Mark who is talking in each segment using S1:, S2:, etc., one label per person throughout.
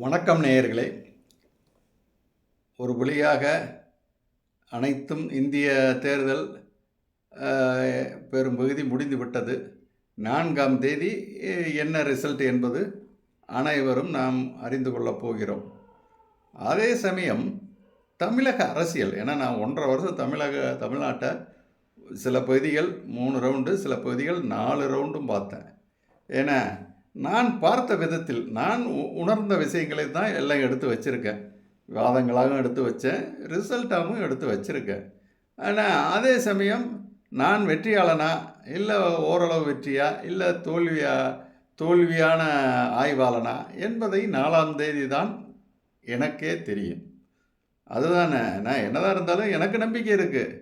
S1: வணக்கம் நேயர்களே. ஒரு வழியாக அனைத்தும் இந்திய தேர்தல் பெரும் பகுதி முடிந்துவிட்டது நான்காம் தேதி என்ன ரிசல்ட் என்பது அனைவரும் நாம் அறிந்து கொள்ளப் போகிறோம். அதே சமயம் தமிழக அரசியல் ஏன்னா நான் ஒன்றரை வருஷம் தமிழக தமிழ்நாட்டை சில பகுதிகள் மூணு ரவுண்டு சில பகுதிகள் நாலு ரவுண்டும் பார்த்தேன். ஏன்னா நான் பார்த்த விதத்தில் நான் உ- உணர்ந்த விஷயங்களை தான் எல்லாம் எடுத்து வச்சுருக்கேன். வாதங்களாகவும் எடுத்து வச்சேன் ரிசல்ட்டாகவும் எடுத்து வச்சுருக்கேன். ஆனால் அதே சமயம் நான் வெற்றியாளனா? இல்லை ஓரளவு வெற்றியா? இல்லை தோல்வியா தோல்வியான ஆய்வாளனா? என்பதை நாலாம் தேதி தான் எனக்கே தெரியும். அதுதானே நான் என்னதான் இருந்தாலும் எனக்கு நம்பிக்கை இருக்குது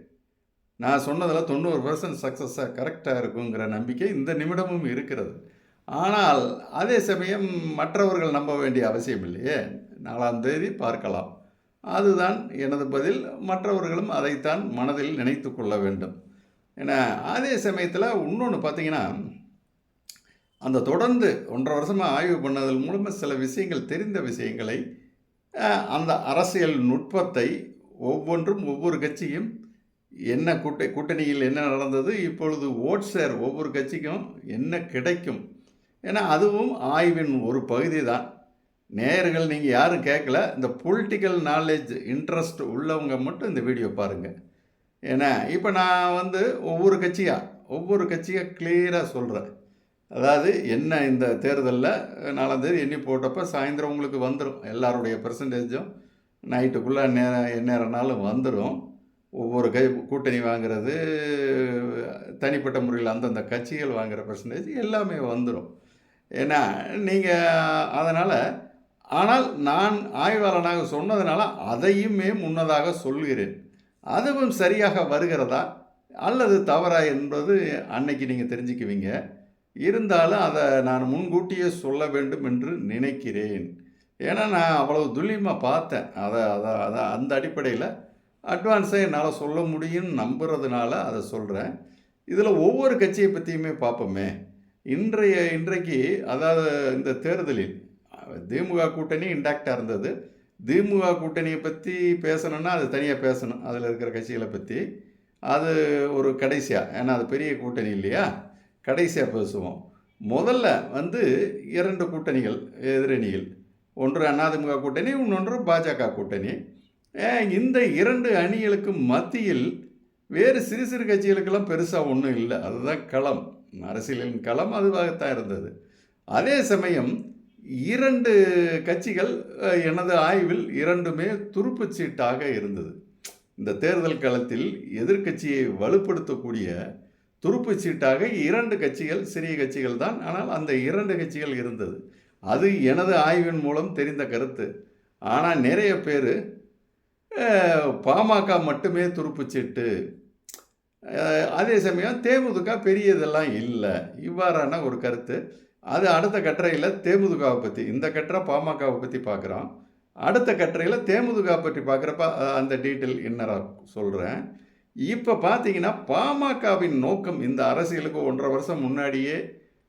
S1: நான் சொன்னதில் தொண்ணூறு பர்சன்ட் சக்ஸஸாக கரெக்டாக இருக்குங்கிற நம்பிக்கை இந்த நிமிடமும் இருக்கிறது. ஆனால் அதே சமயம் மற்றவர்கள் நம்ப வேண்டிய அவசியம் இல்லையே? நாலாம் தேதி பார்க்கலாம். அதுதான் எனது பதில். மற்றவர்களும் அதைத்தான் மனதில் நினைத்து கொள்ள வேண்டும். ஏன்னா அதே சமயத்தில் இன்னொன்று பார்த்தீங்கன்னா அந்த தொடர்ந்து ஒன்றரை வருஷமாக ஆய்வு பண்ணதன் மூலமாக சில விஷயங்கள் தெரிந்த விஷயங்களை அந்த அரசியல் நுட்பத்தை ஒவ்வொன்றும் ஒவ்வொரு கட்சியும் என்ன கூட்ட கூட்டணியில் என்ன நடந்தது இப்பொழுது ஓட் ஷேர் ஒவ்வொரு கட்சிக்கும் என்ன கிடைக்கும் ஏன்னா அதுவும் ஆய்வின் ஒரு பகுதி தான் நேயர்கள் நீங்கள் யாரும் கேட்கல இந்த பொலிட்டிக்கல் நாலேஜ் இன்ட்ரெஸ்ட் உள்ளவங்க மட்டும் இந்த வீடியோ பாருங்கள் ஏன்னா இப்போ நான் வந்து ஒவ்வொரு கட்சியாக ஒவ்வொரு கட்சியாக கிளியராக சொல்கிறேன் அதாவது என்ன இந்த தேர்தலில் நாலாந்தேதி எண்ணி போட்டப்போ சாயந்தரம் உங்களுக்கு வந்துடும் எல்லாருடைய பெர்சன்டேஜும் நைட்டுக்குள்ளே நேரம் எந்நேரம்னாலும் வந்துடும் ஒவ்வொரு கை கூட்டணி வாங்குறது தனிப்பட்ட முறையில் அந்தந்த கட்சிகள் வாங்குகிற பர்சன்டேஜ் எல்லாமே வந்துடும் ஏன்னா நீங்கள் அதனால் ஆனால் நான் ஆய்வாளனாக சொன்னதுனால அதையுமே முன்னதாக சொல்கிறேன். அதுவும் சரியாக வருகிறதா? அல்லது தவறா என்பது அன்னைக்கு நீங்கள் தெரிஞ்சுக்குவீங்க. இருந்தாலும் அதை நான் முன்கூட்டியே சொல்ல வேண்டும் என்று நினைக்கிறேன். ஏன்னா நான் அவ்வளவு துல்லியமாக பார்த்தேன். அதை அதை அதை அந்த அடிப்படையில் அட்வான்ஸை என்னால் சொல்ல முடியும்னு நம்புறதுனால அதை சொல்கிறேன் இதில் ஒவ்வொரு கட்சியை பற்றியுமே பார்ப்போமே. இன்றைய இன்றைக்கு அதாவது இந்த தேர்தலில் திமுக கூட்டணி இன்டாக்டாக இருந்தது. திமுக கூட்டணியை பற்றி பேசணுன்னா அது தனியாக பேசணும். அதில் இருக்கிற கட்சிகளை பற்றி அது ஒரு கடைசியாக ஏன்னா அது பெரிய கூட்டணி இல்லையா? கடைசியாக பேசுவோம். முதல்ல வந்து இரண்டு கூட்டணிகள் எதிரணிகள். ஒன்று அதிமுக கூட்டணி இன்னொன்று பாஜக கூட்டணி. இந்த இரண்டு அணிகளுக்கு மத்தியில் வேறு சிறு சிறு கட்சிகளுக்கெல்லாம் பெருசாக ஒன்றும் இல்லை. அதுதான் களம். அரசியலின் களம் அதுவாகத்தான் இருந்தது. அதே சமயம் இரண்டு கட்சிகள் எனது ஆய்வில் இரண்டுமே துருப்புச் சீட்டாக இருந்தது. இந்த தேர்தல் களத்தில் எதிர்க்கட்சியை வலுப்படுத்தக்கூடிய துருப்புச் சீட்டாக இரண்டு கட்சிகள் சிறிய கட்சிகள் தான் ஆனால் அந்த இரண்டு கட்சிகள் இருந்தது. அது எனது ஆய்வின் மூலம் தெரிந்த கருத்து. ஆனால் நிறைய பேர் பாமக மட்டுமே துருப்புச்சீட்டு சீட்டு அதே சமயம் தேமுதிக பெரியதெல்லாம் இல்லை. இவ்வாறான ஒரு கருத்து. அது அடுத்த கட்டுரையில் தேமுதுகாவை பற்றி இந்த கட்டுரை பாமகவை பற்றி பார்க்குறோம் அடுத்த கட்டுரையில் தேமுதுகா பற்றி பார்க்குறப்ப அந்த டீட்டெயில் இன்னராக சொல்கிறேன் இப்போ பார்த்தீங்கன்னா பாமகவின் நோக்கம் இந்த அரசியலுக்கு ஒன்றரை வருஷம் முன்னாடியே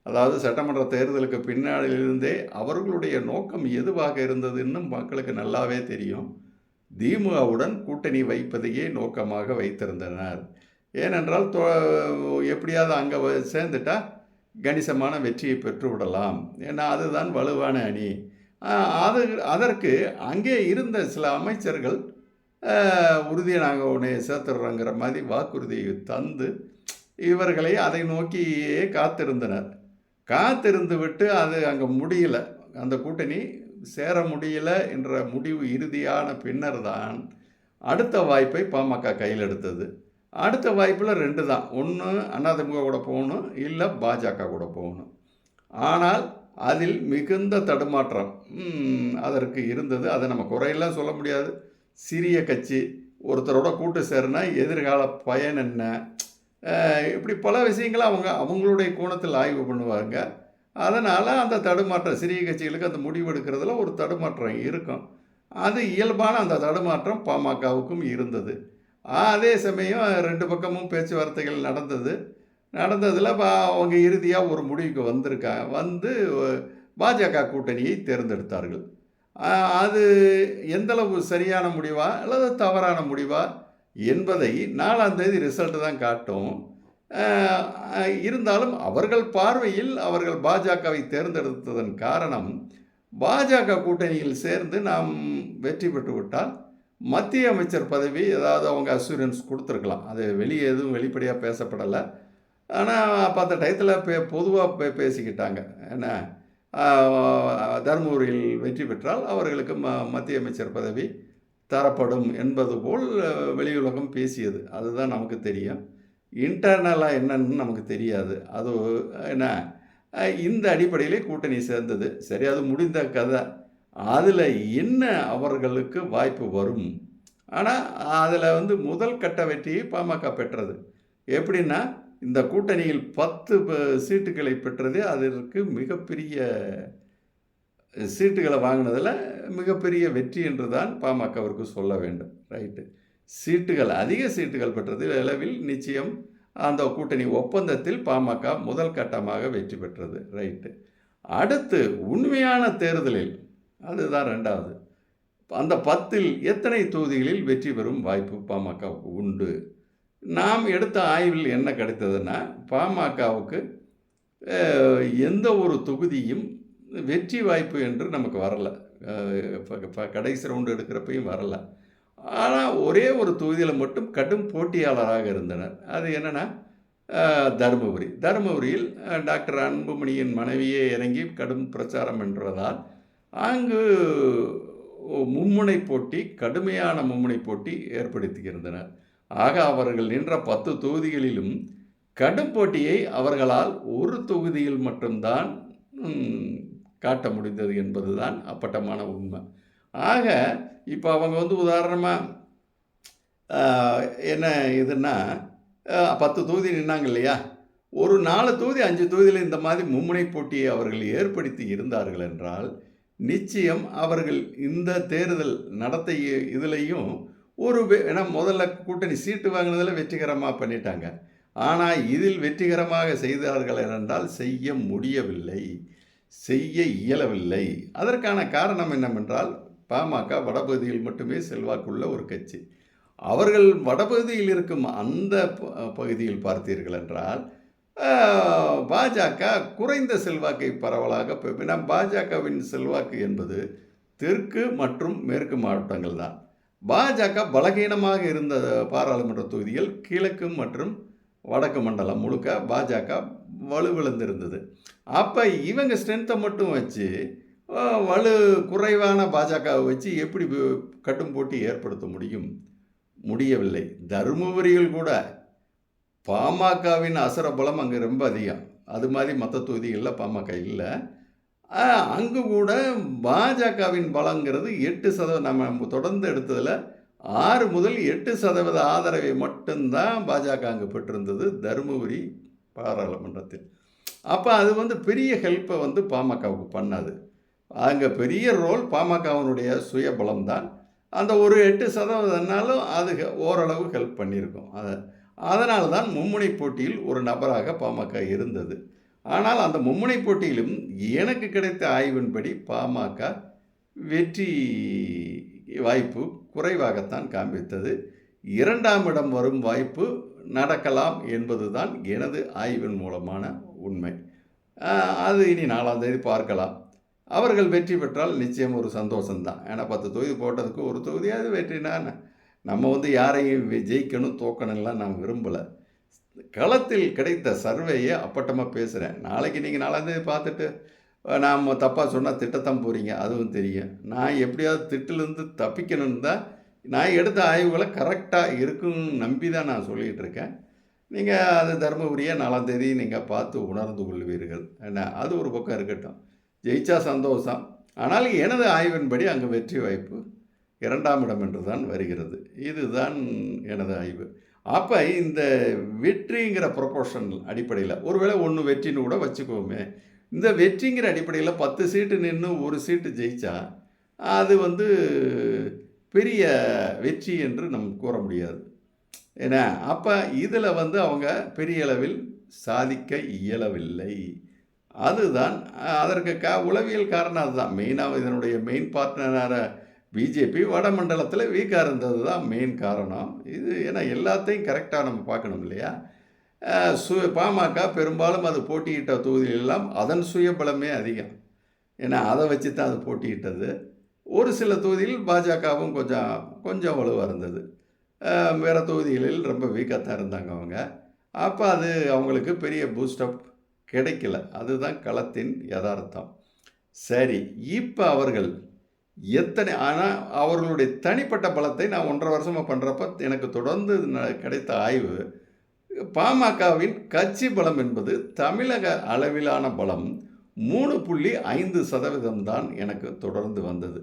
S1: அதாவது சட்டமன்ற தேர்தலுக்கு பின்னாடியிலிருந்தே அவர்களுடைய நோக்கம் எதுவாக இருந்ததுன்னு மக்களுக்கு நல்லாவே தெரியும். திமுகவுடன் கூட்டணி வைப்பதையே நோக்கமாக வைத்திருந்தனர். ஏனென்றால் தொ எப்படியாவது அங்கே சேர்ந்துட்டால் கணிசமான வெற்றியை பெற்றுவிடலாம். ஏன்னா அதுதான் வலுவான அணி. அது அதற்கு அங்கே இருந்த சில அமைச்சர்கள் உறுதியை நாங்கள் உன்னை சேர்த்துடுறோங்கிற மாதிரி வாக்குறுதியை தந்து இவர்களை அதை நோக்கியே காத்திருந்தனர். காத்திருந்து விட்டு அது அங்கே முடியல. அந்த கூட்டணி சேர முடியல என்ற முடிவு இறுதியான பின்னர் தான் அடுத்த வாய்ப்பை பாமக கையில் எடுத்தது. அடுத்த வாய்ப்பில் ரெண்டு தான். ஒன்று அதிமுக கூட போகணும் இல்லை பாஜக கூட போகணும். ஆனால் அதில் மிகுந்த தடுமாற்றம் அதற்கு இருந்தது. அதை நம்ம குறையெல்லாம் சொல்ல முடியாது. சிறிய கட்சி ஒருத்தரோட கூட்டு சேருனா எதிர்கால பயன் என்ன? இப்படி பல விஷயங்களை அவங்க அவங்களுடைய கோணத்தில் ஆய்வு பண்ணுவாங்க. அதனால் அந்த தடுமாற்றம் சிறிய கட்சிகளுக்கு அந்த முடிவெடுக்கிறதுல ஒரு தடுமாற்றம் இருக்கும். அது இயல்பான அந்த தடுமாற்றம் பாமகவுக்கும் இருந்தது. அதே சமயம் ரெண்டு பக்கமும் பேச்சுவார்த்தைகள் நடந்தது. நடந்ததில் அவங்க இறுதியாக ஒரு முடிவுக்கு வந்திருக்காங்க வந்து பாஜக கூட்டணியை தேர்ந்தெடுத்தார்கள். அது எந்தளவு சரியான முடிவா அல்லது தவறான முடிவா என்பதை நாலாம் தேதி ரிசல்ட் தான் காட்டும். இருந்தாலும் அவர்கள் பார்வையில் அவர்கள் பாஜகவை தேர்ந்தெடுத்ததன் காரணம் பாஜக கூட்டணியில் சேர்ந்து நாம் வெற்றி பெற்று விட்டால் மத்திய அமைச்சர் பதவி ஏதாவது அவங்க அசூரன்ஸ் கொடுத்துருக்கலாம். அது வெளியே எதுவும் வெளிப்படையாக பேசப்படலை. ஆனால் அப்போ அந்த டயத்தில் பே பொதுவாக பே பேசிக்கிட்டாங்க. என்ன? தருமபுரியில் வெற்றி பெற்றால் அவர்களுக்கு ம மத்திய அமைச்சர் பதவி தரப்படும் என்பது போல் வெளியுலகம் பேசியது. அதுதான் நமக்கு தெரியும். இன்டர்னலாக என்னன்னு நமக்கு தெரியாது. அது என்ன? இந்த அடிப்படையிலே கூட்டணி சேர்ந்தது. சரி அது முடிந்த கதை. அதில் என்ன அவர்களுக்கு வாய்ப்பு வரும்? ஆனால் அதில் வந்து முதல் கட்ட வெற்றியை பாமக பெற்றது. எப்படின்னா இந்த கூட்டணியில் பத்து சீட்டுகளை பெற்றது. அதற்கு மிகப்பெரிய சீட்டுகளை வாங்கினதில் மிகப்பெரிய வெற்றி என்று தான் பாமகவிற்கு சொல்ல வேண்டும். ரைட்டு சீட்டுகள் அதிக சீட்டுகள் பெற்றது. அளவில் நிச்சயம் அந்த கூட்டணி ஒப்பந்தத்தில் பாமக முதல் கட்டமாக வெற்றி பெற்றது. ரைட்டு அடுத்து உண்மையான தேர்தலில் அதுதான் ரெண்டாவது. அந்த பத்தில் எத்தனை தொகுதிகளில் வெற்றி பெறும் வாய்ப்பு பாமகவுக்கு உண்டு? நாம் எடுத்த ஆய்வில் என்ன கிடைத்ததுன்னா பாமகவுக்கு எந்த ஒரு தொகுதியும் வெற்றி வாய்ப்பு என்று நமக்கு வரலை. கடைசி ரவுண்டு எடுக்கிறப்பையும் வரல. ஆனால் ஒரே ஒரு தொகுதியில் மட்டும் கடும் போட்டியாளராக இருந்தனர். அது என்னென்னா தருமபுரி. தருமபுரியில் டாக்டர் அன்புமணியின் மனைவியே இறங்கி கடும் பிரச்சாரம் என்றதால் அங்கு மும்முனை போட்டி கடுமையான மும்முனை போட்டி ஏற்படுத்தியிருந்தனர் ஆக அவர்கள் நின்ற பத்து தொகுதிகளிலும் கடும் போட்டியை அவர்களால் ஒரு தொகுதியில் மட்டும்தான் காட்ட முடிந்தது என்பதுதான் அப்பட்டமான உண்மை. ஆக இப்போ அவங்க வந்து உதாரணமாக என்ன இதுன்னா பத்து தொகுதி நின்னாங்க இல்லையா? ஒரு நாலு தொகுதி அஞ்சு தொகுதியில் இந்த மாதிரி மும்முனை போட்டியை அவர்கள் ஏற்படுத்தி இருந்தார்கள் என்றால் நிச்சயம் அவர்கள் இந்த தேர்தல் நடத்தை இதுலேயும் ஒரு ஏன்னா முதல்ல கூட்டணி சீட்டு வாங்கினதில் வெற்றிகரமாக பண்ணிட்டாங்க. ஆனால் இதில் வெற்றிகரமாக செய்தார்கள் என்றால் செய்ய முடியவில்லை. செய்ய இயலவில்லை. அதற்கான காரணம் என்னவென்றால் பாமக வடபகுதியில் மட்டுமே செல்வாக்குள்ள ஒரு கட்சி. அவர்கள் வடபகுதியில் இருக்கும் அந்த ப- பகுதியில் பார்த்தீர்கள் என்றால் பாஜக குறைந்த செல்வாக்கை பரவலாக பெ- ஏன்னா பாஜகவின் செல்வாக்கு என்பது தெற்கு மற்றும் மேற்கு மாவட்டங்கள் தான். பாஜக பலகீனமாக இருந்த பாராளுமன்ற தொகுதிகள் கிழக்கு மற்றும் வடக்கு மண்டலம் முழுக்க பாஜக வலுவிழந்திருந்தது. அப்போ இவங்க ஸ்ட்ரென்த்தை மட்டும் வச்சு வலு குறைவான பாஜகவை வச்சு எப்படி கட்டும் போட்டி ஏற்படுத்த முடியும்? முடியவில்லை. தருமபுரியில் கூட பாமகவின் அசர பலம் அங்கே ரொம்ப அதிகம். அது மாதிரி மற்ற தொகுதிகளில் பாமக இல்லை. அங்கு கூட பாஜகவின் பலங்கிறது எட்டு சதவீதம் நம்ம தொடர்ந்து எடுத்ததில் ஆறு முதல் எட்டு சதவீத ஆதரவை மட்டும்தான் பாஜக அங்கே பெற்றிருந்தது தருமபுரி பாராளுமன்றத்தில். அப்போ அது வந்து பெரிய ஹெல்ப்பை வந்து பாமகவுக்கு பண்ணாது. அங்கே பெரிய ரோல் பாமகவினுடைய சுயபலம் தான். அந்த ஒரு எட்டு சதவீதம்னாலும் அது ஓரளவு ஹெல்ப் பண்ணியிருக்கோம். அதை அதனால தான் மும்முனை போட்டியில் ஒரு நபராக பாமக இருந்தது. ஆனால் அந்த மும்முனை போட்டியிலும் எனக்கு கிடைத்த ஆய்வின்படி பாமக வெற்றி வாய்ப்பு குறைவாகத்தான் காண்பித்தது. இரண்டாம் இடம் வரும் வாய்ப்பு நடக்கலாம் என்பதுதான் எனது ஆய்வின் மூலமான உண்மை. அது இனி நாலாம் தேதி பார்க்கலாம். அவர்கள் வெற்றி பெற்றால் நிச்சயம் ஒரு சந்தோஷம்தான். ஏன்னா பத்து தொகுதி போட்டதுக்கு ஒரு தொகுதியாவது வெற்றினா நம்ம வந்து யாரையும் ஜெயிக்கணும் தோக்கணும்லாம் நான் விரும்பலை. களத்தில் கிடைத்த சர்வேயை அப்பட்டமாக பேசுகிறேன் நாளைக்கு நீங்கள் நாலாந்தேதி பார்த்துட்டு நாம் தப்பாக சொன்னால் திட்டத்தான் போகிறீங்க அதுவும் தெரியும். நான் எப்படியாவது திட்டிலேருந்து தப்பிக்கணும்னு தான் நான் எடுத்த ஆய்வுகளை கரெக்டாக இருக்குன்னு நம்பி தான் நான் சொல்லிகிட்டு இருக்கேன். நீங்கள் அது தருமபுரியை நாலாம் தேதி நீங்கள் பார்த்து உணர்ந்து கொள்வீர்கள். என்ன அது ஒரு பக்கம் இருக்கட்டும். ஜெயிச்சா சந்தோஷம். ஆனால் எனது ஆய்வின்படி அங்கே வெற்றி வாய்ப்பு இரண்டாம் இடம் என்று தான் வருகிறது. இதுதான் எனது ஆய்வு. அப்போ இந்த வெற்றிங்கிற ப்ரொபோஷன் அடிப்படையில் ஒருவேளை ஒன்று வெற்றின்னு கூட வச்சுக்கோமே இந்த வெற்றிங்கிற அடிப்படையில் பத்து சீட்டு நின்று ஒரு சீட்டு ஜெயித்தா அது வந்து பெரிய வெற்றி என்று நம் கூற முடியாது. ஏன்னா அப்போ இதில் வந்து அவங்க பெரிய அளவில் சாதிக்க இயலவில்லை. அதுதான் அதற்கு கா உளவியல் காரணம் அதுதான். மெயினாக இதனுடைய மெயின் பார்ட்னராக பிஜேபி வடமண்டலத்தில் வீக்காக இருந்தது தான் மெயின் காரணம். இது ஏன்னா எல்லாத்தையும் கரெக்டாக நம்ம பார்க்கணும் இல்லையா? சு பாமக பெரும்பாலும் அது போட்டியிட்ட தொகுதிகளெல்லாம் அதன் சுயபலமே அதிகம். ஏன்னா அதை வச்சு தான் அது போட்டியிட்டது. ஒரு சில தொகுதியில் பாஜகவும் கொஞ்சம் கொஞ்சம் வலுவாக இருந்தது. வேறு வேற தொகுதிகளில் ரொம்ப வீக்காக தான் இருந்தாங்க அவங்க. அப்போ அது அவங்களுக்கு பெரிய பூஸ்டப் கிடைக்கல. அதுதான் களத்தின் யதார்த்தம். சரி இப்போ அவர்கள் எத்தனை ஆனால் அவர்களுடைய தனிப்பட்ட பலத்தை நான் ஒன்றரை வருஷமாக பண்ணுறப்ப எனக்கு தொடர்ந்து கிடைத்த ஆய்வு பாமகவின் கட்சி பலம் என்பது தமிழக அளவிலான பலம் மூணு புள்ளி ஐந்து சதவீதம் தான் எனக்கு தொடர்ந்து வந்தது.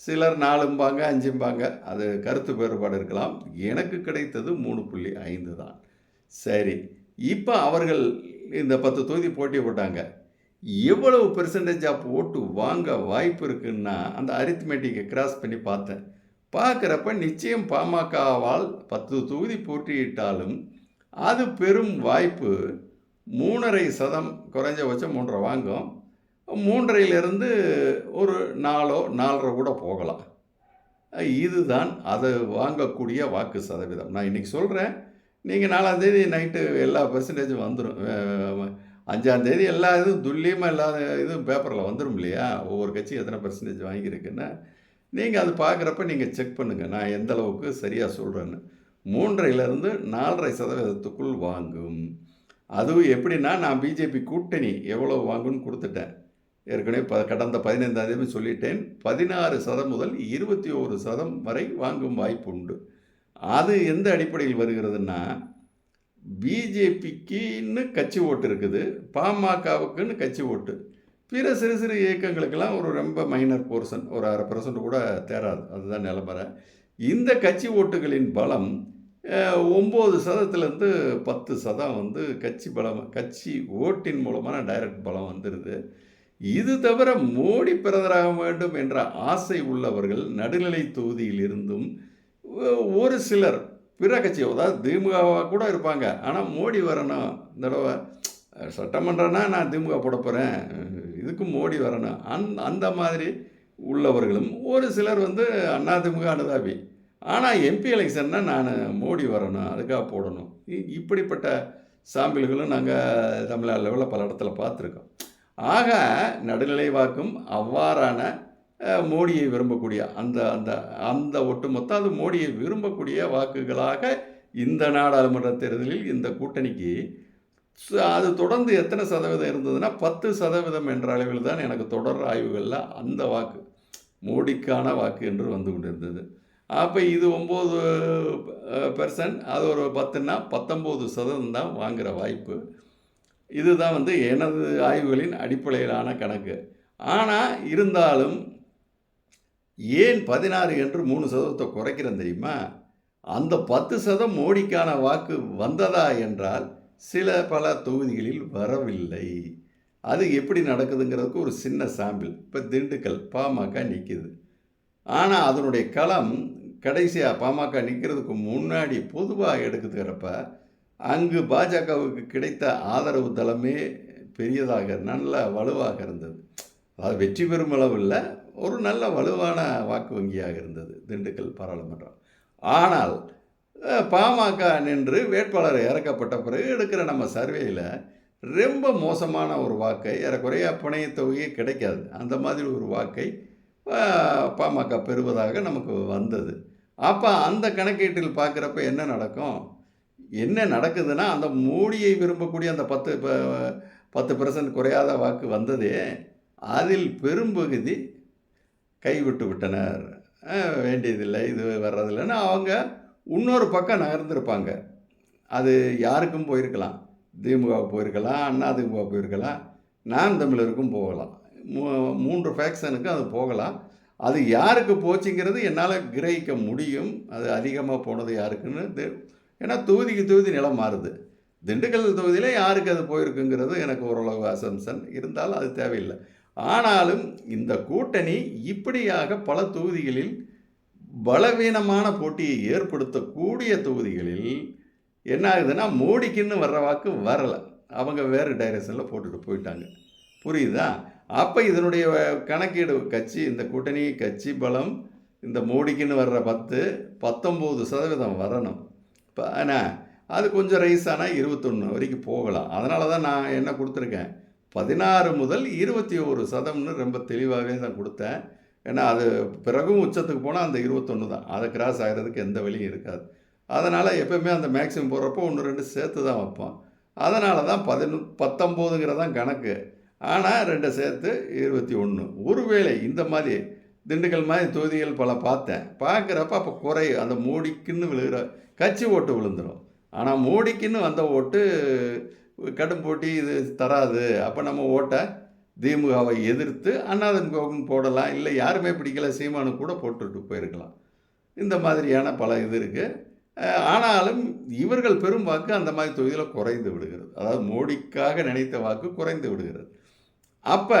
S1: சிலர் நாலும்பாங்க அஞ்சும்பாங்க அது கருத்து வேறுபாடு இருக்கலாம். எனக்கு கிடைத்தது மூணு புள்ளி ஐந்து தான். சரி இப்போ அவர்கள் இந்த பத்து தொகுதி போட்டி போட்டாங்க. எவ்வளவு பெர்சன்டேஜ் ஆஃப் ஓட்டு வாங்க வாய்ப்பு இருக்குன்னா அந்த அரித்மெட்டிக்கை கிராஸ் பண்ணி பார்த்தேன். பார்க்குறப்ப நிச்சயம் பாமகவால் பத்து தொகுதி போட்டியிட்டாலும் அது பெரும் வாய்ப்பு மூணரை சதம் குறைஞ்சபட்சம் மூன்றரை வாங்கும். மூன்றரையிலிருந்து ஒரு நாலோ நாலரை கூட போகலாம். இதுதான் அதை வாங்கக்கூடிய வாக்கு சதவீதம். நான் இன்றைக்கி சொல்கிறேன் நீங்கள் நாலாந்தேதி நைட்டு எல்லா பெர்சன்டேஜும் வந்துடும் அஞ்சாந்தேதி எல்லா இதுவும் துல்லியமாக எல்லா இதுவும் பேப்பரில் வந்துடும் இல்லையா? ஒவ்வொரு கட்சி எத்தனை பர்சன்டேஜ் வாங்கியிருக்குன்னு. நீங்கள் அது பார்க்குறப்ப நீங்கள் செக் பண்ணுங்கள் நான் எந்த அளவுக்கு சரியாக சொல்கிறேன்னு மூன்றையிலேருந்து நாலரை சதவீதத்துக்குள் வாங்கும். அதுவும் எப்படின்னா நான் பிஜேபி கூட்டணி எவ்வளோ வாங்கும்னு கொடுத்துட்டேன். ஏற்கனவே ப கடந்த பதினைந்தாந்தேதி சொல்லிட்டேன். பதினாறு சதம் முதல் இருபத்தி ஒரு சதம் வரை வாங்கும் வாய்ப்பு உண்டு. அது எந்த அடிப்படையில் வருகிறதுன்னா பிஜேபிக்குன்னு கட்சி ஓட்டு இருக்குது பாமகவுக்குன்னு கட்சி ஓட்டு. பிற சிறு சிறு இயக்கங்களுக்கெல்லாம் ஒரு ரொம்ப மைனர் போர்ஷன் ஒரு அரை பர்சன்ட் கூட தேராது. அதுதான் நிலமறை இந்த கட்சி ஓட்டுகளின் பலம் ஒம்பது சதத்துலேருந்து பத்து சதம் வந்து கட்சி பலம் கட்சி ஓட்டின் மூலமான டைரக்ட் பலம் வந்துடுது இது தவிர மோடி பிரதராக வேண்டும் என்ற ஆசை உள்ளவர்கள் நடுநிலை தொகுதியில் இருந்தும் ஒரு சிலர் பிற கட்சி அதாவது திமுகவாக கூட இருப்பாங்க. ஆனால் மோடி வரணும். இந்த தடவை அஹ், சட்டமன்றம்னா நான் திமுக போட போகிறேன் இதுக்கும் மோடி வரணும். அந் அந்த மாதிரி உள்ளவர்களும் ஒரு சிலர் வந்து அண்ணா திமுக அனுதாபி. ஆனால் எம்பி எலெக்ஷன்னா நான் மோடி வரணும். அதுக்காக போடணும். இ- இப்படிப்பட்ட சாம்பிள்களும் நாங்கள் தமிழ்நாடு லெவலில் பல இடத்துல பார்த்துருக்கோம். ஆக நடுநிலை வாக்கும் அவ்வாறான மோடியை விரும்பக்கூடிய அந்த அந்த அந்த ஒட்டுமொத்த அது மோடியை விரும்பக்கூடிய வாக்குகளாக இந்த நாடாளுமன்ற தேர்தலில் இந்த கூட்டணிக்கு அது தொடர்ந்து எத்தனை சதவீதம் இருந்ததுன்னா பத்து சதவீதம் என்ற அளவில் தான் எனக்கு தொடர் ஆய்வுகளில் அந்த வாக்கு மோடிக்கான வாக்கு என்று வந்து கொண்டிருந்தது. அப்போ இது ஒம்பது பெர்சன்ட் அது ஒரு பத்துன்னா பத்தொம்போது சதவீதம் தான் வாங்குகிற வாய்ப்பு. இதுதான் வந்து எனது ஆய்வுகளின் அடிப்படையிலான கணக்கு. ஆனால் இருந்தாலும் ஏன் பதினாறு என்று மூணு சதவீதத்தை குறைக்கிறேன் தெரியுமா? அந்த பத்து சதம் மோடிக்கான வாக்கு வந்ததா என்றால் சில பல தொகுதிகளில் வரவில்லை. அது எப்படி நடக்குதுங்கிறதுக்கு ஒரு சின்ன சாம்பிள். இப்போ திண்டுக்கல் பாமக நிற்கிது ஆனால் அதனுடைய களம் கடைசியாக பாமக நிற்கிறதுக்கு முன்னாடி பொதுவாக எடுத்துக்கிறப்ப அங்கு பாஜகவுக்கு கிடைத்த ஆதரவு தளமே பெரியதாக நல்ல வலுவாக இருந்தது. அது வெற்றி பெறும் அளவில் ஒரு நல்ல வலுவான வாக்கு வங்கியாக இருந்தது திண்டுக்கல் பாராளுமன்றம். ஆனால் பாமக நின்று வேட்பாளர் இறக்கப்பட்ட பிறகு எடுக்கிற நம்ம சர்வேயில் ரொம்ப மோசமான ஒரு வாக்கை ஏறக்குறைய பிணைய தொகையே கிடைக்காது. அந்த மாதிரி ஒரு வாக்கை பாமக பெறுவதாக நமக்கு வந்தது. அப்போ அந்த கணக்கீட்டில் பார்க்குறப்ப என்ன நடக்கும்? என்ன நடக்குதுன்னா அந்த மோடியை விரும்பக்கூடிய அந்த பத்து ப- பத்து பர்சன்ட் குறையாத வாக்கு வந்ததே அதில் பெரும்பகுதி கைவிட்டு விட்டனர். வேண்டியதில்லை இது வர்றதில்லைன்னு அவங்க இன்னொரு பக்கம் நகர்ந்துருப்பாங்க. அது யாருக்கும் போயிருக்கலாம். திமுக போயிருக்கலாம் அண்ணா திமுக போயிருக்கலாம் நான் தமிழருக்கும் போகலாம். மூ- மூன்று ஃபேக்ஷனுக்கும் அது போகலாம். அது யாருக்கு போச்சுங்கிறது என்னால் கிரகிக்க முடியும். அது அதிகமாக போனது யாருக்குன்னு தெ- ஏன்னா தொகுதிக்கு தொகுதி நிலம் மாறுது. திண்டுக்கல் தொகுதியில் யாருக்கு அது போயிருக்குங்கிறது எனக்கு ஓரளவு அசம்சன் இருந்தாலும் அது தேவையில்லை. ஆனாலும் இந்த கூட்டணி இப்படியாக பல தொகுதிகளில் பலவீனமான போட்டியை ஏற்படுத்தக்கூடிய தொகுதிகளில் என்ன ஆகுதுன்னா மோடிக்குன்னு வர்ற வாக்கு வரலை. அவங்க வேறு டைரக்ஷனில் போட்டுட்டு போயிட்டாங்க. புரியுதா? அப்போ இதனுடைய கணக்கீடு கட்சி இந்த கூட்டணி கட்சி பலம் இந்த மோடிக்குன்னு வர்ற பத்து பத்தொம்போது சதவீதம் வரணும். இப்போ ஆனால் அது கொஞ்சம் ரைஸ் ஆனால் இருபத்தொன்று வரைக்கும் போகலாம். அதனால தான் நான் என்ன கொடுத்துருக்கேன்? பதினாறு முதல் இருபத்தி ஒரு சதம்னு ரொம்ப தெளிவாகவே தான் கொடுத்தேன். ஏன்னா அது பிறகும் உச்சத்துக்கு போனால் அந்த இருபத்தொன்று தான். அதை கிராஸ் ஆகிறதுக்கு எந்த வழியும் இருக்காது. அதனால் எப்போயுமே அந்த மேக்ஸிமம் போடுறப்போ ஒன்று ரெண்டு சேர்த்து தான் வைப்போம். அதனால தான் பதினொ பத்தொம்போதுங்கிறதான் கணக்கு. ஆனால் ரெண்டை சேர்த்து இருபத்தி ஒன்று ஒருவேளை இந்த மாதிரி திண்டுக்கல் மாதிரி தொகுதிகள் பல பார்த்தேன். பார்க்குறப்ப அப்போ குறை அந்த மோடிக்குன்னு விழுகிற கட்சி ஓட்டு விழுந்துடும் ஆனால் மோடிக்குன்னு வந்த ஓட்டு கடும் போட்டி இது தராது. அப்போ நம்ம ஓட்டை திமுகவை எதிர்த்து அண்ணாதிமுகவுக்கும் போடலாம். இல்லை யாருமே பிடிக்கல. சீமானு கூட போட்டுட்டு போயிருக்கலாம். இந்த மாதிரியான பல இது இருக்குது ஆனாலும் இவர்கள் பெரும் வாக்கு அந்த மாதிரி தொகுதியில் குறைந்து விடுகிறது. அதாவது மோடிக்காக நினைத்த வாக்கு குறைந்து விடுகிறது. அப்போ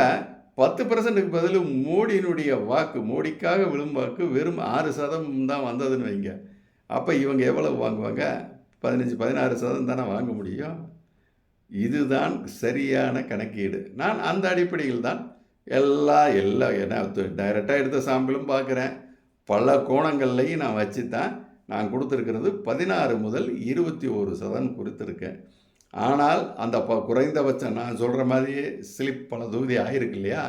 S1: பத்து பர்சன்ட்டுக்கு பதில் மோடியினுடைய வாக்கு மோடிக்காக விழும் வாக்கு வெறும் ஆறு சதம் தான் வந்ததுன்னு வைங்க. அப்போ இவங்க எவ்வளவு வாங்குவாங்க? பதினஞ்சு பதினாறு சதம் தானே வாங்க முடியும். இதுதான் சரியான கணக்கீடு. நான் அந்த அடிப்படையில் தான் எல்லா எல்லா என்ன டைரெக்டாக எடுத்த சாம்பிளும் பார்க்குறேன் பல கோணங்கள்லையும் நான் வச்சு தான் நான் கொடுத்துருக்கிறது பதினாறு முதல் இருபத்தி ஒரு சதம் கொடுத்துருக்கேன் ஆனால் அந்த ப குறைந்தபட்சம் நான் சொல்கிற மாதிரியே ஸ்லிப் பல தொகுதி ஆகிருக்கு இல்லையா?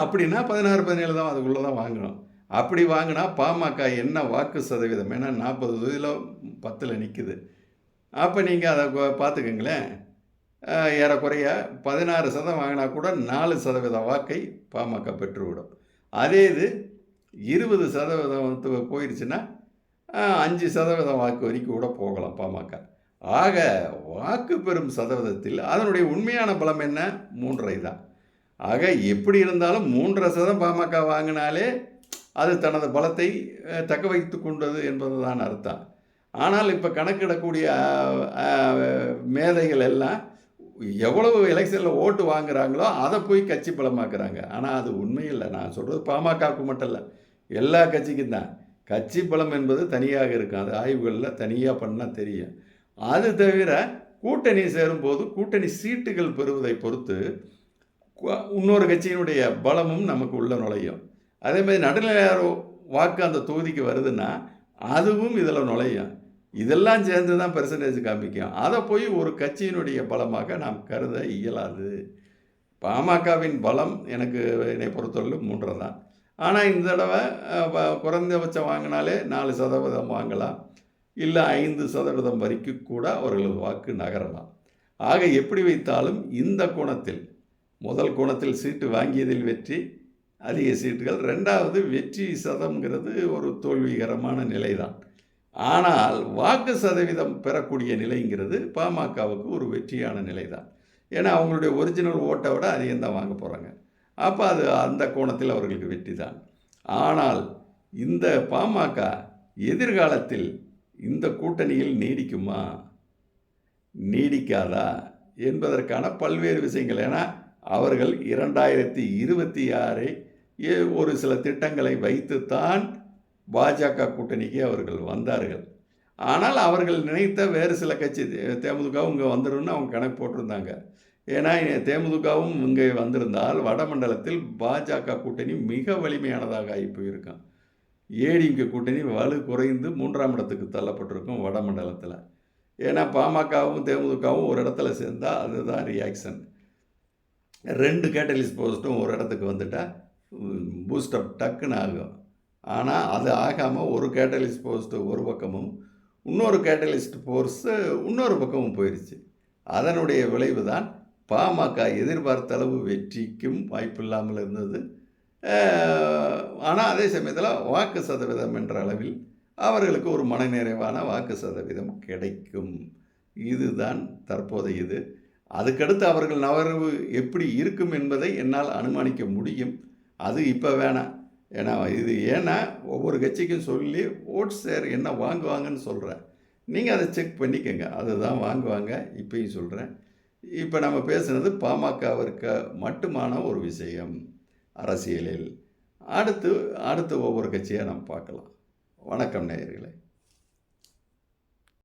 S1: அப்படின்னா பதினாறு பதினேழு தான் அதுக்குள்ளே தான் வாங்கணும். அப்படி வாங்கினா பாமக என்ன வாக்கு சதவீதம்? ஏன்னா நாற்பது தொகுதியில் பத்தில் நிற்குது அப்போ நீங்கள் அதை பார்த்துக்கங்களேன் ஏறக்குறைய பதினாறு சதம் வாங்கினா கூட நாலு சதவீத வாக்கை பாமக பெற்றுவிடும். அதே இது இருபது சதவீதம் போயிடுச்சுன்னா அஞ்சு சதவீதம் வாக்கு வரைக்கும் கூட போகலாம் பாமக. ஆக வாக்கு பெறும் சதவீதத்தில் அதனுடைய உண்மையான பலம் என்ன? மூன்றரை தான். ஆக எப்படி இருந்தாலும் மூன்றரை சதம் பாமக வாங்கினாலே அது தனது பலத்தை தக்க வைத்து கொண்டது என்பது தான் அர்த்தம். ஆனால் இப்போ கணக்கிடக்கூடிய மேதைகள் எல்லாம் எவ்வளவு எலெக்ஷனில் ஓட்டு வாங்குறாங்களோ அதை போய் கட்சி பலமாக்குறாங்க. ஆனால் அது உண்மையில்லை. நான் சொல்கிறது பாமகவுக்கு மட்டும் இல்லை. எல்லா கட்சிக்கும் தான். கட்சி பலம் என்பது தனியாக இருக்கும். அது ஆய்வுகளில் தனியாக பண்ணால் தெரியும். அது தவிர கூட்டணி சேரும்போது கூட்டணி சீட்டுகள் பெறுவதை பொறுத்து இன்னொரு கட்சியினுடைய பலமும் நமக்கு உள்ள நுழையும். அதே மாதிரி நடுநிலையார் வாக்கு அந்த தொகுதிக்கு வருதுன்னா அதுவும் இதில் நுழையும். இதெல்லாம் சேர்ந்து தான் பெர்சன்டேஜ் காமிக்கும். அதை போய் ஒரு கட்சியினுடைய பலமாக நாம் கருத இயலாது. பாமகவின் பலம் எனக்கு என்னை பொறுத்தவரையிலும் மூன்று தான் ஆனால் இந்த தடவை குறைந்தபட்சம் வாங்கினாலே நாலு சதவீதம் வாங்கலாம். இல்லை ஐந்து சதவீதம் வரைக்கும் கூட அவர்களது வாக்கு நகரலாம். ஆக எப்படி வைத்தாலும் இந்த கோணத்தில் முதல் கோணத்தில் சீட்டு வாங்கியதில் வெற்றி அதிக சீட்டுகள். ரெண்டாவது வெற்றி சதம்ங்கிறது ஒரு தோல்விகரமான நிலை தான் ஆனால் வாக்கு சதவீதம் பெறக்கூடிய நிலைங்கிறது பாமகவுக்கு ஒரு வெற்றியான நிலை தான் ஏன்னா அவங்களுடைய ஒரிஜினல் ஓட்டை விட அதிகம் தான் வாங்க போகிறாங்க அப்போ அது அந்த கோணத்தில் அவர்களுக்கு வெற்றி தான் ஆனால் இந்த பாமக எதிர்காலத்தில் இந்த கூட்டணியில் நீடிக்குமா? நீடிக்காதா? என்பதற்கான பல்வேறு விஷயங்கள். ஏன்னா அவர்கள் இரண்டாயிரத்தி இருபத்தி ஆறை ஒரு சில திட்டங்களை வைத்துத்தான் பாஜக கூட்டணிக்கு அவர்கள் வந்தார்கள். ஆனால் அவர்கள் நினைத்த வேறு சில கட்சி தேமுதிகவும் இங்கே வந்துடும்னு அவங்க கணக்கு போட்டிருந்தாங்க. ஏன்னா தேமுதிகவும் இங்கே வந்திருந்தால் வடமண்டலத்தில் பாஜக கூட்டணி மிக வலிமையானதாக ஆகி போயிருக்கான் ஏடிங்க கூட்டணி வலு குறைந்து மூன்றாம் இடத்துக்கு தள்ளப்பட்டிருக்கும் வடமண்டலத்தில் ஏன்னா பாமகவும் தேமுதிகவும் ஒரு இடத்துல சேர்ந்தால் அதுதான் ரியாக்ஷன் ரெண்டு கேட்டலிஸ்ட் போஸ்ட்டும் ஒரு இடத்துக்கு வந்துட்டால் பூஸ்டப் டக்குன்னு ஆகும். ஆனால் அது ஆகாமல் ஒரு கேட்டலிஸ்ட் போஸ்ட்டு ஒரு பக்கமும் இன்னொரு கேட்டலிஸ்ட் போர்ஸு இன்னொரு பக்கமும் போயிடுச்சு அதனுடைய விளைவு தான் பாமக எதிர்பார்த்த அளவு வெற்றிக்கும் வாய்ப்பு இல்லாமல் இருந்தது ஆனால் அதே சமயத்தில் வாக்கு சதவீதம் என்ற அளவில் அவர்களுக்கு ஒரு மனநிறைவான வாக்கு சதவீதம் கிடைக்கும். இதுதான் தற்போதைய இது. அதுக்கடுத்து அவர்கள் நகர்வு எப்படி இருக்கும் என்பதை என்னால் அனுமானிக்க முடியும். அது இப்போ வேணாம். ஏன்னா இது ஏன்னா ஒவ்வொரு கட்சிக்கும் சொல்லி ஓட் ஷேர் என்ன வாங்குவாங்கன்னு சொல்கிறேன் நீங்கள் அதை செக் பண்ணிக்கோங்க. அதுதான் வாங்குவாங்க. இப்பயும் சொல்கிறேன் இப்போ நம்ம பேசுனது பாமகவிற்கு மட்டுமான ஒரு விஷயம் அரசியலில். அடுத்து அடுத்து ஒவ்வொரு கட்சியாக நம்ம பார்க்கலாம். வணக்கம் நேயர்களே.